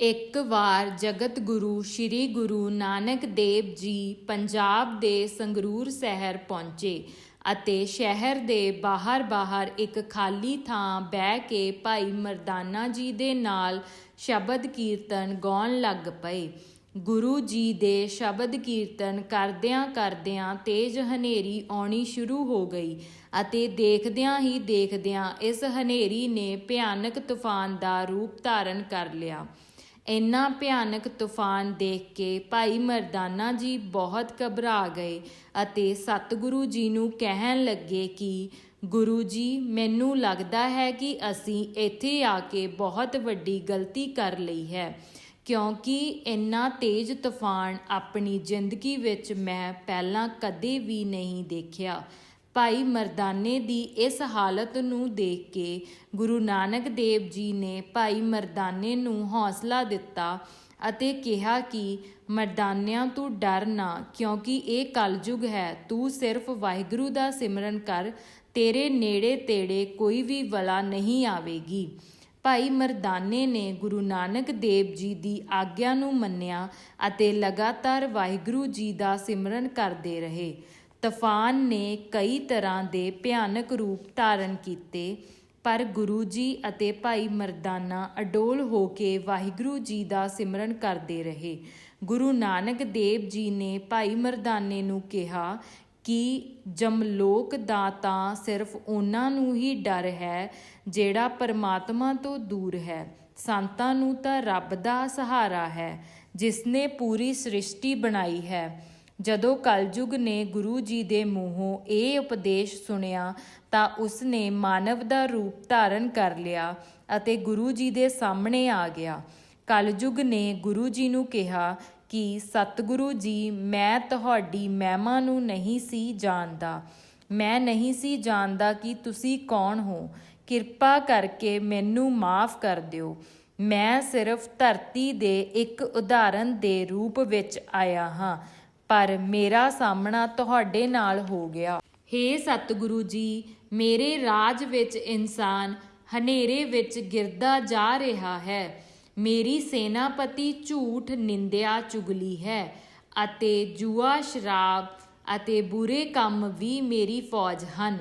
ਇੱਕ ਵਾਰ ਜਗਤ ਗੁਰੂ ਸ੍ਰੀ ਗੁਰੂ ਨਾਨਕ ਦੇਵ ਜੀ ਪੰਜਾਬ ਦੇ ਸੰਗਰੂਰ ਸ਼ਹਿਰ ਪਹੁੰਚੇ ਅਤੇ ਸ਼ਹਿਰ ਦੇ ਬਾਹਰ-ਬਾਹਰ ਇੱਕ ਖਾਲੀ ਥਾਂ ਬਹਿ ਕੇ ਭਾਈ ਮਰਦਾਨਾ ਜੀ ਦੇ ਨਾਲ ਸ਼ਬਦ ਕੀਰਤਨ ਗਾਉਣ ਲੱਗ ਪਏ। ਗੁਰੂ ਜੀ ਦੇ ਸ਼ਬਦ ਕੀਰਤਨ ਕਰਦਿਆਂ ਕਰਦਿਆਂ ਤੇਜ਼ ਹਨੇਰੀ ਆਉਣੀ ਸ਼ੁਰੂ ਹੋ ਗਈ ਅਤੇ ਦੇਖਦਿਆਂ ਹੀ ਦੇਖਦਿਆਂ ਇਸ ਹਨੇਰੀ ਨੇ ਭਿਆਨਕ ਤੂਫਾਨ ਦਾ ਰੂਪ ਧਾਰਨ ਕਰ ਲਿਆ। ਇੰਨਾ ਭਿਆਨਕ ਤੂਫਾਨ ਦੇਖ ਕੇ ਭਾਈ ਮਰਦਾਨਾ ਜੀ ਬਹੁਤ ਘਬਰਾ ਗਏ ਅਤੇ ਸਤਿਗੁਰੂ ਜੀ ਨੂੰ ਕਹਿਣ ਲੱਗੇ ਕਿ ਗੁਰੂ ਜੀ, ਮੈਨੂੰ ਲੱਗਦਾ ਹੈ ਕਿ ਅਸੀਂ ਇੱਥੇ ਆ ਕੇ ਬਹੁਤ ਵੱਡੀ ਗਲਤੀ ਕਰ ਲਈ ਹੈ, ਕਿਉਂਕਿ ਇੰਨਾ ਤੇਜ਼ ਤੂਫਾਨ ਆਪਣੀ ਜ਼ਿੰਦਗੀ ਵਿੱਚ ਮੈਂ ਪਹਿਲਾਂ ਕਦੇ ਵੀ ਨਹੀਂ ਦੇਖਿਆ। ਭਾਈ ਮਰਦਾਨੇ ਦੀ ਇਸ ਹਾਲਤ ਨੂੰ ਦੇਖ ਕੇ ਗੁਰੂ ਨਾਨਕ ਦੇਵ ਜੀ ਨੇ ਭਾਈ ਮਰਦਾਨੇ ਨੂੰ ਹੌਸਲਾ ਦਿੱਤਾ ਅਤੇ ਕਿਹਾ ਕਿ ਮਰਦਾਨਿਆਂ ਤੋਂ ਡਰ ਨਾ, ਕਿਉਂਕਿ ਇਹ ਕਲਯੁਗ ਹੈ, ਤੂੰ ਸਿਰਫ ਵਾਹਿਗੁਰੂ ਦਾ ਸਿਮਰਨ ਕਰ, ਤੇਰੇ ਨੇੜੇ ਤੇੜੇ ਕੋਈ ਵੀ ਵਲਾ ਨਹੀਂ ਆਵੇਗੀ। ਭਾਈ ਮਰਦਾਨੇ ਨੇ ਗੁਰੂ ਨਾਨਕ ਦੇਵ ਜੀ ਦੀ ਆਗਿਆ ਨੂੰ ਮੰਨਿਆ ਅਤੇ ਲਗਾਤਾਰ ਵਾਹਿਗੁਰੂ ਜੀ ਦਾ ਸਿਮਰਨ ਕਰਦੇ ਰਹੇ। ਤੂਫਾਨ ਨੇ ਕਈ ਤਰ੍ਹਾਂ ਦੇ ਭਿਆਨਕ ਰੂਪ ਧਾਰਨ ਕੀਤੇ, ਪਰ ਗੁਰੂ ਜੀ ਅਤੇ ਭਾਈ ਮਰਦਾਨਾ ਅਡੋਲ ਹੋ ਕੇ ਵਾਹਿਗੁਰੂ ਜੀ ਦਾ ਸਿਮਰਨ ਕਰਦੇ ਰਹੇ। ਗੁਰੂ ਨਾਨਕ ਦੇਵ ਜੀ ਨੇ ਭਾਈ ਮਰਦਾਨੇ ਨੂੰ ਕਿਹਾ ਕਿ ਜਮਲੋਕ ਦਾ ਤਾਂ ਸਿਰਫ ਉਹਨਾਂ ਨੂੰ ਹੀ ਡਰ ਹੈ ਜਿਹੜਾ ਪਰਮਾਤਮਾ ਤੋਂ ਦੂਰ ਹੈ। ਸੰਤਾਂ ਨੂੰ ਤਾਂ ਰੱਬ ਦਾ ਸਹਾਰਾ ਹੈ, ਜਿਸ ਨੇ ਪੂਰੀ ਸ੍ਰਿਸ਼ਟੀ ਬਣਾਈ ਹੈ। ਜਦੋਂ ਕਲਯੁਗ ਨੇ ਗੁਰੂ ਜੀ ਦੇ ਮੂੰਹੋਂ ਇਹ ਉਪਦੇਸ਼ ਸੁਣਿਆ, ਤਾਂ ਉਸ ਨੇ ਮਾਨਵ ਦਾ ਰੂਪ ਧਾਰਨ ਕਰ ਲਿਆ ਅਤੇ ਗੁਰੂ ਜੀ ਦੇ ਸਾਹਮਣੇ ਆ ਗਿਆ। ਕਲਯੁਗ ਨੇ ਗੁਰੂ ਜੀ ਨੂੰ ਕਿਹਾ ਕਿ, ਸਤਿਗੁਰੂ ਜੀ, ਮੈਂ ਤੁਹਾਡੀ ਮਹਿਮਾ ਨੂੰ ਨਹੀਂ ਸੀ ਜਾਣਦਾ। ਮੈਂ ਨਹੀਂ ਸੀ ਜਾਣਦਾ ਕਿ ਤੁਸੀਂ ਕੌਣ ਹੋ। ਕਿਰਪਾ ਕਰਕੇ ਮੈਨੂੰ ਮਾਫ ਕਰ ਦਿਓ। ਮੈਂ ਸਿਰਫ ਧਰਤੀ ਦੇ ਇੱਕ ਉਦਾਹਰਨ ਦੇ ਰੂਪ ਵਿੱਚ ਆਇਆ ਹਾਂ। ਪਰ ਮੇਰਾ ਸਾਹਮਣਾ ਤੁਹਾਡੇ ਨਾਲ ਹੋ ਗਿਆ। ਹੇ ਸਤਿਗੁਰੂ ਜੀ, ਮੇਰੇ ਰਾਜ ਵਿੱਚ ਇਨਸਾਨ ਹਨੇਰੇ ਵਿੱਚ ਗਿਰਦਾ ਜਾ ਰਿਹਾ ਹੈ। ਮੇਰੀ ਸੈਨਾਪਤੀ ਝੂਠ ਨਿੰਦਿਆ ਚੁਗਲੀ ਹੈ ਅਤੇ ਜੂਆ ਸ਼ਰਾਬ ਅਤੇ ਬੁਰੇ ਕੰਮ ਵੀ ਮੇਰੀ ਫੌਜ ਹਨ।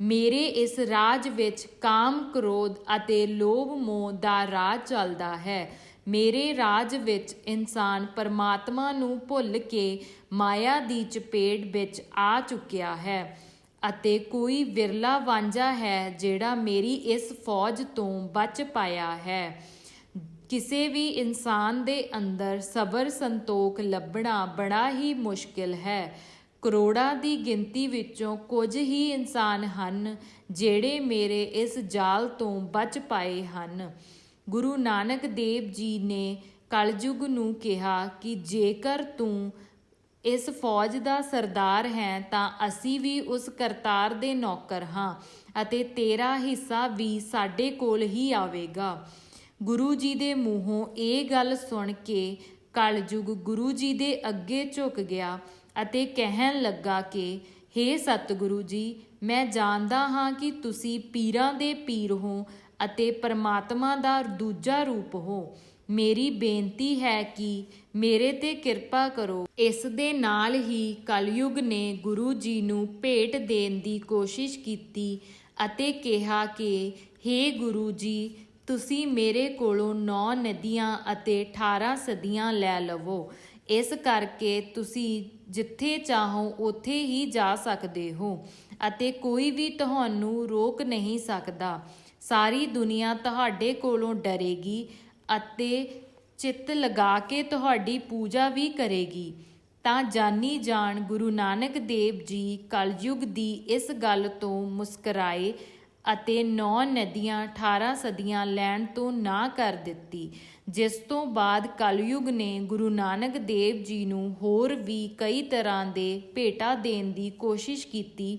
ਮੇਰੇ ਇਸ ਰਾਜ ਵਿੱਚ ਕਾਮ ਕ੍ਰੋਧ ਅਤੇ ਲੋਭ ਮੋਹ ਦਾ ਰਾਜ ਚੱਲਦਾ ਹੈ। ਮੇਰੇ ਰਾਜ ਵਿੱਚ ਇਨਸਾਨ ਪਰਮਾਤਮਾ ਨੂੰ ਭੁੱਲ ਕੇ ਮਾਇਆ ਦੀ ਚਪੇਟ ਵਿੱਚ ਆ ਚੁੱਕਿਆ ਹੈ ਅਤੇ ਕੋਈ ਵਿਰਲਾ ਵਾਂਝਾ ਹੈ ਜਿਹੜਾ ਮੇਰੀ ਇਸ ਫੌਜ ਤੋਂ ਬਚ ਪਾਇਆ ਹੈ। ਕਿਸੇ ਵੀ ਇਨਸਾਨ ਦੇ ਅੰਦਰ ਸਬਰ ਸੰਤੋਖ ਲੱਭਣਾ ਬੜਾ ਹੀ ਮੁਸ਼ਕਿਲ ਹੈ। ਕਰੋੜਾਂ ਦੀ ਗਿਣਤੀ ਵਿੱਚੋਂ ਕੁਝ ਹੀ ਇਨਸਾਨ ਹਨ ਜਿਹੜੇ ਮੇਰੇ ਇਸ ਜਾਲ ਤੋਂ ਬਚ ਪਾਏ ਹਨ। ਗੁਰੂ ਨਾਨਕ ਦੇਵ ਜੀ ਨੇ ਕਲਯੁਗ ਨੂੰ ਕਿਹਾ ਕਿ ਜੇਕਰ ਤੂੰ ਇਸ ਫੌਜ ਦਾ ਸਰਦਾਰ ਹੈ, ਤਾਂ ਅਸੀਂ ਵੀ ਉਸ ਕਰਤਾਰ ਦੇ ਨੌਕਰ ਹਾਂ ਅਤੇ ਤੇਰਾ ਹਿੱਸਾ ਵੀ ਸਾਡੇ ਕੋਲ ਹੀ ਆਵੇਗਾ। ਗੁਰੂ ਜੀ ਦੇ ਮੂੰਹੋਂ ਇਹ ਗੱਲ ਸੁਣ ਕੇ ਕਲਯੁਗ ਗੁਰੂ ਜੀ ਦੇ ਅੱਗੇ ਝੁਕ ਗਿਆ ਅਤੇ ਕਹਿਣ ਲੱਗਾ ਕਿ हे ਸਤਿਗੁਰੂ ਜੀ, ਮੈਂ ਜਾਣਦਾ ਹਾਂ ਕਿ ਤੁਸੀਂ ਪੀਰਾਂ ਦੇ ਪੀਰ ਹੋ ਅਤੇ ਪਰਮਾਤਮਾ ਦਾ ਦੂਜਾ ਰੂਪ ਹੋ। ਮੇਰੀ ਬੇਨਤੀ ਹੈ ਕਿ ਮੇਰੇ ਤੇ ਕਿਰਪਾ ਕਰੋ। ਇਸ ਦੇ ਨਾਲ ਹੀ ਕਲਯੁਗ ਨੇ ਗੁਰੂ ਜੀ ਨੂੰ ਭੇਟ ਦੇਣ ਦੀ ਕੋਸ਼ਿਸ਼ ਕੀਤੀ ਅਤੇ ਕਿਹਾ ਕਿ हे ਗੁਰੂ ਜੀ, ਤੁਸੀਂ ਮੇਰੇ ਕੋਲੋਂ 9 ਨਦੀਆਂ ਅਤੇ 18 ਸਦੀਆਂ ਲੈ ਲਵੋ। ਇਸ ਕਰਕੇ ਤੁਸੀਂ ਜਿੱਥੇ ਚਾਹੋ, ਉੱਥੇ ਹੀ ਜਾ ਸਕਦੇ ਹੋ ਅਤੇ ਕੋਈ ਵੀ ਤੁਹਾਨੂੰ ਰੋਕ ਨਹੀਂ ਸਕਦਾ। ਸਾਰੀ ਦੁਨੀਆ ਤੁਹਾਡੇ ਕੋਲੋਂ ਡਰੇਗੀ ਅਤੇ ਚਿੱਤ ਲਗਾ ਕੇ ਤੁਹਾਡੀ ਪੂਜਾ ਵੀ ਕਰੇਗੀ। ਤਾਂ ਜਾਨੀ ਜਾਣ ਗੁਰੂ ਨਾਨਕ ਦੇਵ ਜੀ ਕਲਯੁਗ ਦੀ ਇਸ ਗੱਲ ਤੋਂ ਮੁਸਕਰਾਏ ਅਤੇ ਨੌ ਨਦੀਆਂ 18 ਸਦੀਆਂ ਲੈਣ ਤੋਂ ਨਾ ਕਰ ਦਿੱਤੀ, ਜਿਸ ਤੋਂ ਬਾਅਦ ਕਲਯੁਗ ਨੇ ਗੁਰੂ ਨਾਨਕ ਦੇਵ ਜੀ ਨੂੰ ਹੋਰ ਵੀ ਕਈ ਤਰ੍ਹਾਂ ਦੇ ਭੇਟਾ ਦੇਣ ਦੀ ਕੋਸ਼ਿਸ਼ ਕੀਤੀ,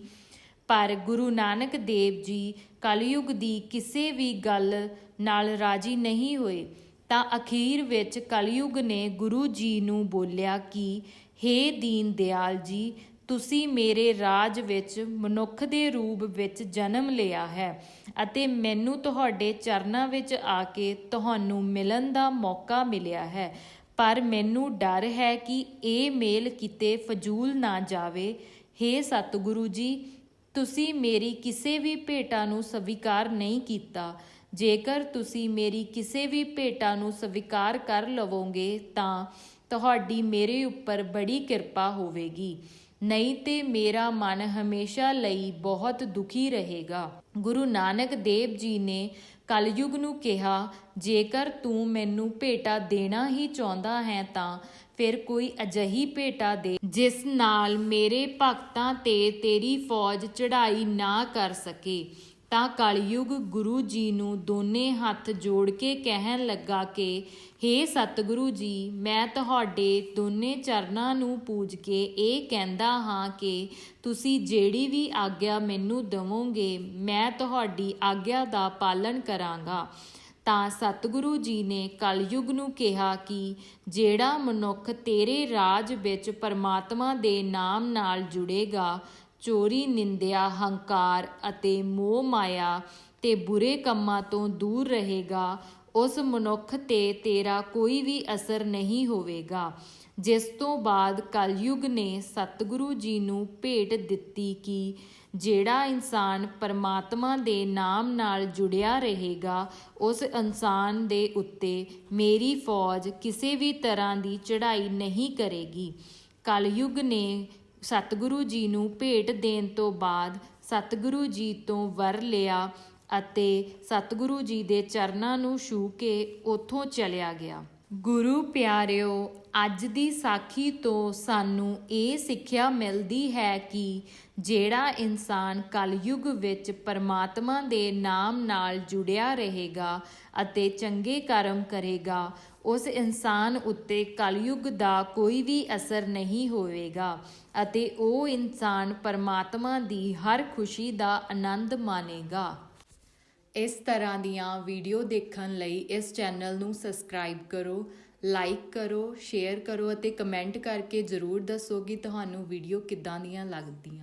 ਪਰ ਗੁਰੂ ਨਾਨਕ ਦੇਵ ਜੀ ਕਲਯੁਗ ਦੀ ਕਿਸੇ ਵੀ ਗੱਲ ਨਾਲ ਰਾਜੀ ਨਹੀਂ ਹੋਏ, ਤਾਂ ਅਖੀਰ ਵਿੱਚ ਕਲਯੁਗ ਨੇ ਗੁਰੂ ਜੀ ਨੂੰ ਬੋਲਿਆ ਕਿ हे ਦੀਨ ਦਿਆਲ ਜੀ ਤੁਸੀਂ ਮੇਰੇ ਰਾਜ ਵਿੱਚ ਮਨੁੱਖ ਦੇ ਰੂਪ ਵਿੱਚ ਜਨਮ ਲਿਆ ਹੈ ਅਤੇ ਮੈਨੂੰ ਤੁਹਾਡੇ ਚਰਨਾਂ ਵਿੱਚ ਆ ਕੇ ਤੁਹਾਨੂੰ ਮਿਲਣ ਦਾ ਮੌਕਾ ਮਿਲਿਆ ਹੈ। ਪਰ ਮੈਨੂੰ ਡਰ ਹੈ ਕਿ ਇਹ ਮੇਲ ਕਿਤੇ ਫਜ਼ੂਲ ਨਾ ਜਾਵੇ। ਹੇ ਸਤਿਗੁਰੂ ਜੀ, ਤੁਸੀਂ ਮੇਰੀ ਕਿਸੇ ਵੀ ਭੇਟਾ ਨੂੰ ਸਵੀਕਾਰ ਨਹੀਂ ਕੀਤਾ। ਜੇਕਰ ਤੁਸੀਂ ਮੇਰੀ ਕਿਸੇ ਵੀ ਭੇਟਾ ਨੂੰ ਸਵੀਕਾਰ ਕਰ ਲਵੋਗੇ ਤਾਂ ਤੁਹਾਡੀ ਮੇਰੇ ਉੱਪਰ ਬੜੀ ਕਿਰਪਾ ਹੋਵੇਗੀ। ਨਹੀਂ ਤੇ ਮੇਰਾ ਮਨ ਹਮੇਸ਼ਾ ਲਈ ਬਹੁਤ ਦੁਖੀ ਰਹੇਗਾ। ਗੁਰੂ ਨਾਨਕ ਦੇਵ ਜੀ ਨੇ ਕਲਯੁਗ ਨੂੰ ਕਿਹਾ, ਜੇਕਰ ਤੂੰ ਮੈਨੂੰ ਭੇਟਾ ਦੇਣਾ ਹੀ ਚਾਹੁੰਦਾ ਹੈ ਤਾਂ ਫਿਰ ਕੋਈ ਅਜਹੀ ਭੇਟਾ ਦੇ, ਜਿਸ ਨਾਲ ਮੇਰੇ ਭਗਤਾਂ ਤੇ ਤੇਰੀ ਫੌਜ ਚੜ੍ਹਾਈ ਨਾ ਕਰ ਸਕੇ। ਤਾਂ ਕਲਯੁਗ ਗੁਰੂ ਜੀ ਨੂੰ ਦੋਨੇ ਹੱਥ ਜੋੜ ਕੇ ਕਹਿਣ ਲੱਗਾ ਕਿ हे ਸਤਿਗੁਰੂ ਜੀ, ਮੈਂ ਤੁਹਾਡੇ ਦੋਨੇ ਚਰਨਾਂ ਨੂੰ ਪੂਜ ਕੇ ਇਹ ਕਹਿੰਦਾ ਹਾਂ ਕਿ ਤੁਸੀਂ ਜਿਹੜੀ ਵੀ ਆਗਿਆ ਮੈਨੂੰ ਦਵੋਗੇ, ਮੈਂ ਤੁਹਾਡੀ ਆਗਿਆ ਦਾ ਪਾਲਣ ਕਰਾਂਗਾ। ਤਾਂ ਸਤਿਗੁਰੂ ਜੀ ਨੇ ਕਲਯੁਗ ਨੂੰ ਕਿਹਾ ਕਿ, ਜਿਹੜਾ ਮਨੁੱਖ ਤੇਰੇ ਰਾਜ ਵਿੱਚ ਪਰਮਾਤਮਾ ਦੇ ਨਾਮ ਨਾਲ ਜੁੜੇਗਾ ਚੋਰੀ, ਨਿੰਦਿਆ, ਹੰਕਾਰ ਅਤੇ ਮੋਹ ਮਾਇਆ ਤੇ ਬੁਰੇ ਕੰਮਾਂ ਤੋਂ ਦੂਰ ਰਹੇਗਾ, ਉਸ ਮਨੁੱਖ ਤੇ ਤੇਰਾ ਕੋਈ ਵੀ ਅਸਰ ਨਹੀਂ ਹੋਵੇਗਾ। ਜਿਸ ਤੋਂ ਬਾਅਦ ਕਲਯੁਗ ਨੇ ਸਤਿਗੁਰੂ ਜੀ ਨੂੰ ਭੇਟ ਦਿੱਤੀ ਕਿ ਜਿਹੜਾ ਇਨਸਾਨ ਪਰਮਾਤਮਾ ਦੇ ਨਾਮ ਨਾਲ ਜੁੜਿਆ ਰਹੇਗਾ, ਉਸ ਇਨਸਾਨ ਦੇ ਉੱਤੇ ਮੇਰੀ ਫੌਜ ਕਿਸੇ ਵੀ ਤਰ੍ਹਾਂ ਦੀ ਚੜ੍ਹਾਈ ਨਹੀਂ ਕਰੇਗੀ। ਕਲਯੁਗ ਨੇ ਸਤਿਗੁਰੂ ਜੀ ਨੂੰ ਭੇਟ ਦੇਣ ਤੋਂ ਬਾਅਦ ਸਤਿਗੁਰੂ ਜੀ ਤੋਂ ਵਰ ਲਿਆ ਅਤੇ ਸਤਿਗੁਰੂ ਜੀ ਦੇ ਚਰਨਾਂ ਨੂੰ ਛੂ ਕੇ ਉੱਥੋਂ ਚਲਿਆ ਗਿਆ। ਗੁਰੂ ਪਿਆਰਿਓ, ਅੱਜ ਦੀ ਸਾਖੀ ਤੋਂ ਸਾਨੂੰ ਇਹ ਸਿੱਖਿਆ ਮਿਲਦੀ ਹੈ ਕਿ ਜਿਹੜਾ ਇਨਸਾਨ ਕਲਯੁਗ ਵਿੱਚ ਪਰਮਾਤਮਾ ਦੇ ਨਾਮ ਨਾਲ ਜੁੜਿਆ ਰਹੇਗਾ ਅਤੇ ਚੰਗੇ ਕਰਮ ਕਰੇਗਾ, ਉਸ ਇਨਸਾਨ ਉੱਤੇ ਕਲਯੁਗ ਦਾ ਕੋਈ ਵੀ ਅਸਰ ਨਹੀਂ ਹੋਵੇਗਾ ਅਤੇ ਉਹ ਇਨਸਾਨ ਪਰਮਾਤਮਾ ਦੀ ਹਰ ਖੁਸ਼ੀ ਦਾ ਆਨੰਦ ਮਾਣੇਗਾ ਇਸ ਤਰ੍ਹਾਂ ਦੀਆਂ ਵੀਡੀਓ ਦੇਖਣ ਲਈ ਇਸ ਚੈਨਲ ਨੂੰ ਸਬਸਕ੍ਰਾਈਬ ਕਰੋ, ਲਾਈਕ ਕਰੋ, ਸ਼ੇਅਰ ਕਰੋ ਅਤੇ ਕਮੈਂਟ ਕਰਕੇ ਜ਼ਰੂਰ ਦੱਸੋ ਕਿ ਤੁਹਾਨੂੰ ਵੀਡੀਓ ਕਿੱਦਾਂ ਦੀਆਂ ਲੱਗਦੀਆਂ।